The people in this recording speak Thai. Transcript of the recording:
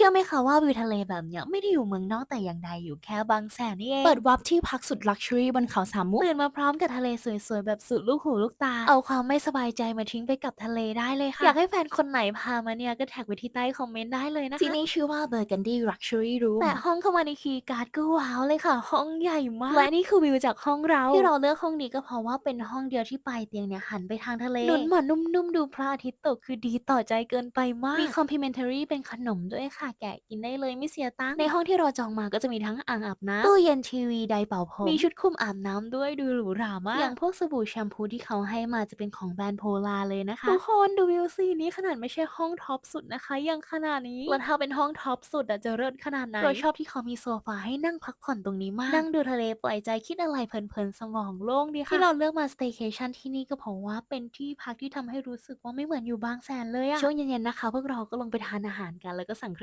ชื่อไหมคะว่าวิวทะเลแบบเนี้ยไม่ได้อยู่เมืองนอกแต่อย่างใดอยู่แค่บางแสนนี่เอง เปิดวับที่พักสุดลักชัวรี่บนเขาสามมุกตื่นมาพร้อมกับทะเลสวยๆ แบบสุดลูกหูลูกตา เอาความไม่สบายใจมาทิ้งไปกับทะเลได้เลยค่ะ อยากให้แฟนคนไหนพามาเนี่ย ก็แท็กไว้ที่ใต้คอมเมนต์ได้เลยนะคะที่นี่ชื่อว่า Burgundy Luxury Room แต่ห้องเข้ามาในคีย์การ์ดก็ว้าวเลยค่ะ ห้องใหญ่มาก และนี่คือวิวจากห้องเรา ที่เราเลือกห้องนี้ก็เพราะว่าเป็นห้องเดียวที่ปลายเตียงเนี่ยหันไปทางทะเลนุนหมอนนุ่มๆดูพระอาทิตย์ตกคือดีต่อใจเกินไปมากมี complimentary เป็นขนมด้วยค่ะแกะกินได้เลยไม่เสียตังค์ในห้องที่เราจองมาก็จะมีทั้งอ่างอาบน้ำตู้เย็นทีวีไดร์เป่าผมมีชุดคลุมอาบน้ำด้วยดูหรูหรามากอย่างพวกสบู่แชมพูที่เขาให้มาจะเป็นของแบรนด์โพลาเลยนะคะทุกคนดูวิวสินี้ขนาดไม่ใช่ห้องท็อปสุดนะคะ ยังขนาดนี้แล้วถ้าเป็นห้องท็อปสุดอะจะเลิศขนาดไหนเราชอบที่เขามีโซฟาให้นั่งพักผ่อนตรงนี้มากนั่งดูทะเลปล่อยใจคิดอะไรเพลินๆสมองโล่งดีค่ะที่เราเลือกมา staycation ที่นี่ก็เพราะว่าเป็นที่พักที่ทำให้รู้สึกว่าไม่เหมือนอยู่บางแสนเลยอะช่วงเย็นๆนะคะ พวกเราก็ลงไปทานอาหารกันแล้วก็สั่งเครื่อง